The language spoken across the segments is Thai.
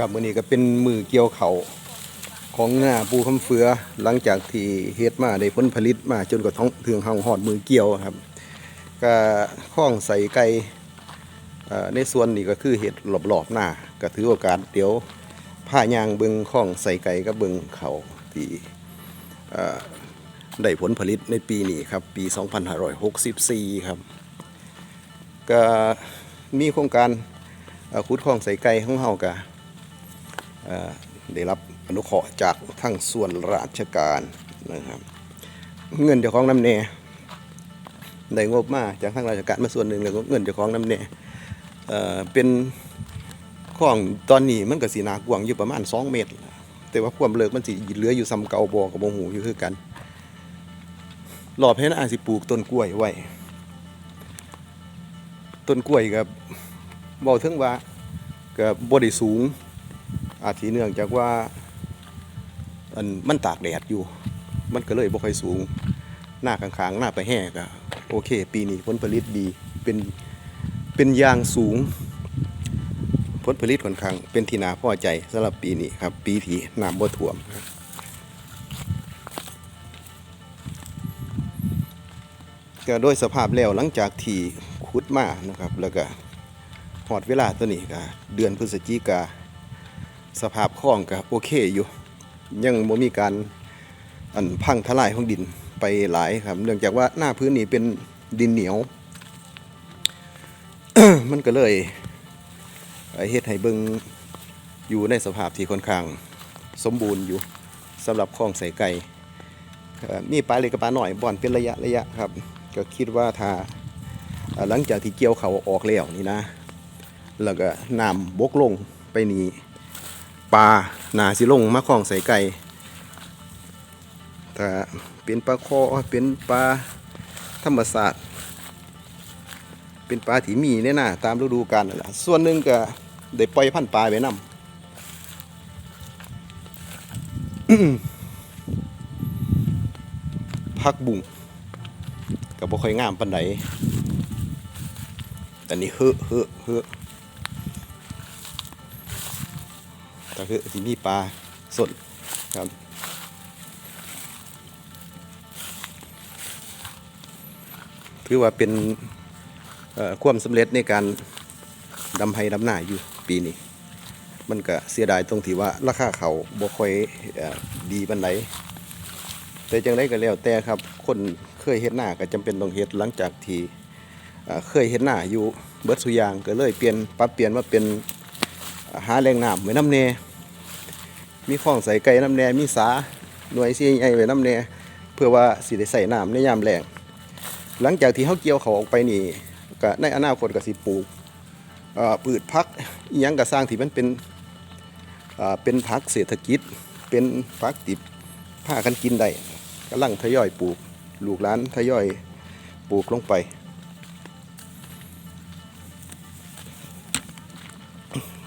ครับมื้อนี้ก็เป็นมือเกี่ยวเขาของหน้าปูคำเฟือหลังจากที่เฮ็ดมาได้ผลผลิตมาจนกระทั่งถึงเฮาฮอดมือเกี่ยวครับ ก็ข้องใส่ไก่ในส่วนนี้ก็คือเฮ็ดรอบๆหน้าก็ถือโอกาสเดี๋ยวผ้ายางเบิงข้องใส่ไก่กับเบิงเขาที่ได้ผลผลิตในปีนี้ครับ ปี 2564 ครับ ก็มีโครงการขุดคลองใส่ไก่ของเฮาก็เอ่อ ได้รับอนุเคราะห์จากทั้งส่วนราชการนะครับ เงินเจ้าของน้ำเนได้งบมาจากทางราชการมาส่วนหนึ่งแล้วเงินเจ้าของน้ำเนเอ่เป็นคลองตอนนี้มันก็สีนากวางอยู่ประมาณ 2 เมตร แต่ว่าความเลิกมันสิเหลืออยู่ซ้ำเก่าบ่กับบ่หูอยู่คือกันรอบให้นาสิปลูกต้นกล้วยไว้ต้นกล้วยกับบอกถึงว่ากับบได้สูง อาจสิเนื่องจากว่าอันมันตากแดดอยู่ มันก็เลยบ่ค่อยสูง หน้าข้างๆ หน้าไปแห้ก็โอเค ปีนี้ผลผลิตดีเป็นเป็นยางสูง ผลผลิตค่อนข้างเป็นที่นาพอใจสำหรับปีนี้ครับ ปีที่น้ำบ่ท่วมครับก็โดยสภาพแล้วหลังจากที่ขุดมานะครับ แล้วก็หอดเวลาตัวนี้ก็เดือนพฤศจิกา สภาพคลองก็โอเคอยู่ ยังบ่มีการอันพังทลายของดินไปหลายครับ เนื่องจากว่าหน้าพื้นนี่เป็นดินเหนียว มันก็เลยเอ่อเฮ็ดให้เบิงอยู่ในสภาพที่ค่อนข้างสมบูรณ์อยู่สำหรับคลองใส่ไก่มีปลาเล็กกับปลาหน่อยบ่อนเป็นระยะระยะครับ ก็คิดว่าถ้าหลังจากที่เกี่ยวเขาออกแล้วนี่นะ แล้วก็น้ำบกลงไปนี่ ปลาหนาสิลงมาคลองใส่ไก่ถ้าเป็นปลาคอเป็นปลาธรรมศาสตร์เป็นปลาที่มีเนี่ยนะตามฤดูกาลนั่นแหละส่วนหนึ่งก็ได้ปล่อยพันธ์ปลาไว้นำพักบุ้งก็บ่ค่อยงามปานใดแต่นี่เฮอะเฮอะเฮอะ ก็คือที่มีปลาสดครับถือว่าเป็นเอ่อความสำเร็จในการดำไห้ดำหน้าอยู่ปีนี้ มันก็เสียดายตรงที่ว่าราคาเขาบ่ค่อยอดีปานใดแต่จังไดก็แล้วแต่ครับ คนเคยเฮ็ดหน้าก็จำเป็นต้องเฮ็ดหลังจากที่เคยเฮ็ดหน้าอยู่เบิดสุยางก็เลยเปลี่ยนปรับเปลี่ยนมาเป็นหาแหล่งน้ำไว้น้ำแน่ มีคลองใส่ไก่น้ำแน่มีสาหน่วยสิใหญ่ไว้น้ำแน่เพื่อว่าสิได้ใส่น้ำในยามแล้งหลังจากที่เขาเกี่ยวเขาออกไปนี่ก็ในอนาคตก็สิปลูกเอ่อพืชพักยังก็สร้างที่มันเป็นเอ่อเป็นพักเศรษฐกิจ เป็นพักติดผ้ากันกินได้กำลังทยอยปลูกลูกหลานทยอยปลูกลงไป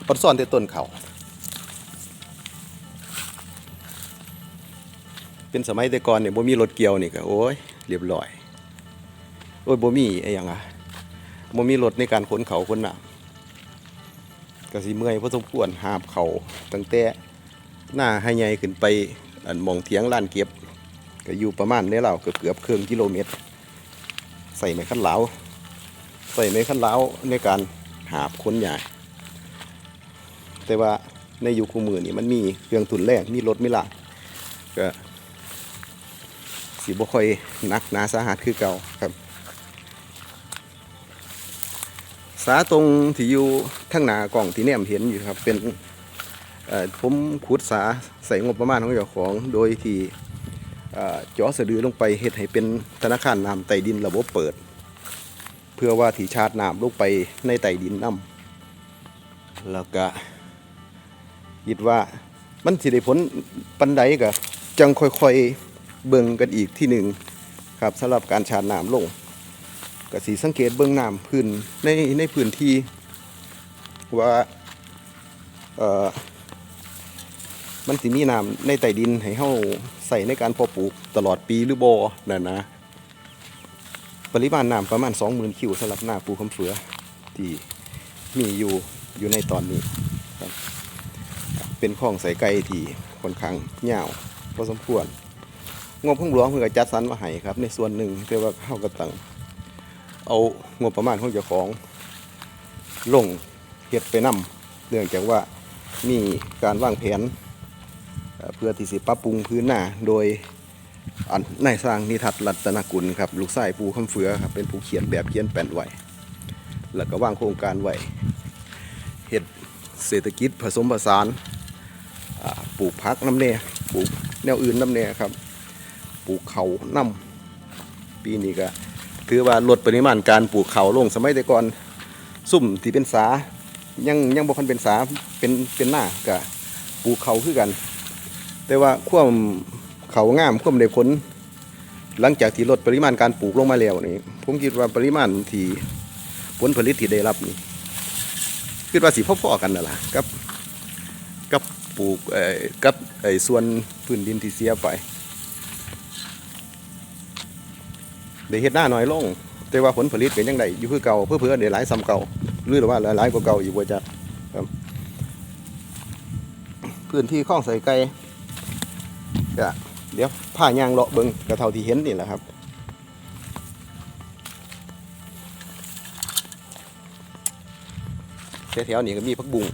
อดซ่อนแต่ต้นเขา เป็นสมัยแต่ก่อนเนี่ยบ่มีรถเกี่ยวนี่ก็โอ้ยเรียบร้อยโอ้ยบ่มีไอ้ยังอะบ่มีรถในการขนเขาขนน้ำก็สิเมื่อยพอสมควรหาบเขาตั้งแต่หน้าให้ใหญ่ขึ้นไปอันมองเถียงลานเก็บ ก็อยู่ประมาณนี้แล้วเกือบเกือบครึ่งกิโลเมตร ใส่ไม้คันเหลาใส่ไม้คันเหลาในการหาบขนใหญ่แต่ว่าในยุคคู่มือนี่มันมีเครื่องทุนแรงมีรถมีลากก็ สิบ่ค่อยนักหนาสาหัสคือเก่าครับ สาตรงที่อยู่ทั้งหน้ากล่องที่แนมเห็นอยู่ครับ เป็นผมขุดสาใส่งบประมาณของเจ้าของ โดยที่เอ่อเจาะสะดือลงไปเฮ็ดให้เป็นธนาคารน้ำใตดินระบบเปิด เพื่อว่าที่ชาร์จน้ำลงไปในใตดินน้ำแล้วก็คิดว่ามันสิได้ผลปันใดก็จังค่อยๆ เบิ่งกันอีกที่หนึ่งครับสำหรับการชาร์จน้ำลงก็สีสังเกตเบื้องน้ำพื้นในในพื้นที่ว่าเอ่อมันสิมีน้ำในใต้ดินให้เฮาใส่ในการเพาะปลูกตลอดปีหรือบ่นั่นนะ ปริมาณน้ำประมาณ 20,000 คิวสำหรับหน้าปูคำเฟือที่มีอยู่อยู่ในตอนนี้ครับเป็นคลองใส่ไก่ที่ค่อนข้างยาวพอสมควร งบของหลวงเพื่อจัดสรรมาให้ครับ ในส่วนหนึ่งแต่ว่าเข้าก็ต้องเอางบประมาณของเจ้าของลงเฮ็ดไปนํเนื่องจากว่ามีการวางแผนเพื่อที่สิปรับปรุงพื้นหน้าโดยอันนายสร้างนิทัศรัตนกุลครับลูกชายปูคำเฟือครับเป็นผู้เขียนแบบเขียนแปลนไว้แล้วก็วางโครงการไว้เฮ็ดเศรษฐกิจผสมผสานปลูกพักน้ำเน่ปลูกแนวอื่นน้ำเน่ครับ ปลูกเขาน้ำปีนี้ก็ถือว่าลดปริมาณการปลูกเขาลงสมัยแต่ก่อนซุ่มที่เป็นสายังยังบ่คันเป็นสาเป็นเป็นหน้าก็ปลูกเขาคือกัน แต่ว่าความเขางามความได้ผลหลังจากที่ลดปริมาณการปลูกลงมาแล้วนี่ผมคิดว่าปริมาณที่ผลผลิตที่ได้รับนี่คิดว่าสิพอๆกันนั่นล่ะกับกับปลูกเอ่อกับไอ้ส่วนพื้นดินที่เสียไป ได้เฮ็ดหน้าน้อยลง แต่ว่าผลผลิตเป็นยังไงอยู่คือเก่าเพื่อเพื่อได้หลายซ้ำเก่าหรือว่าหลายกว่าเก่าอีกว่าจะครับพื้นที่คลองใส่ไก่ก็เดี๋ยวผ้ายางเลาะเบิงกระเท่าที่เห็นนี่แหละครับแถวๆนี้ก็มีพักบุง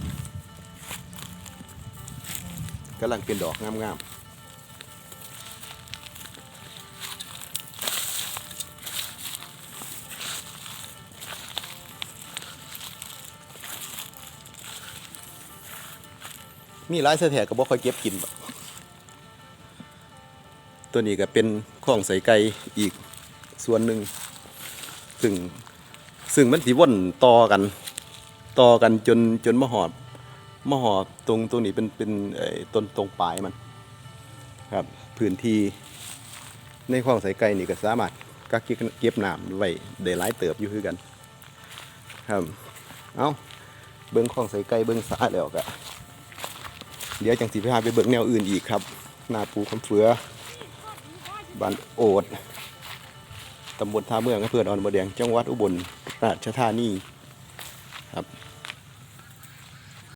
กำลังเป็นดอกงามๆ มีหลายเสแถก็บ่ค่อยเก็บกินตัวนี้ก็เป็นข้องใส่ไก่อีกส่วนหนึ่งซึ่งซึ่งมันสิวนต่อกันต่อกันจนจนมาหอดมาหอดตรงตรงนี้เป็นเป็นไอ้ต้นตรงปลายมันครับพื้นที่ในคลองสายไก่นี่ก็สามารถกักเก็บเก็บน้ำไว้ได้หลายเติบอยู่คือกัน ครับ เอาเบิ้งคลองสายไก่เบิ้งสายแล้วก็ เดี๋ยวจังสิไปหาไปเบิกแนวอื่นอีกครับ หนาปูคำเฟือบ้านโอดตำบลท่าเมืองอำเภอดอนบะแดงจังหวัดอุบลราชธานี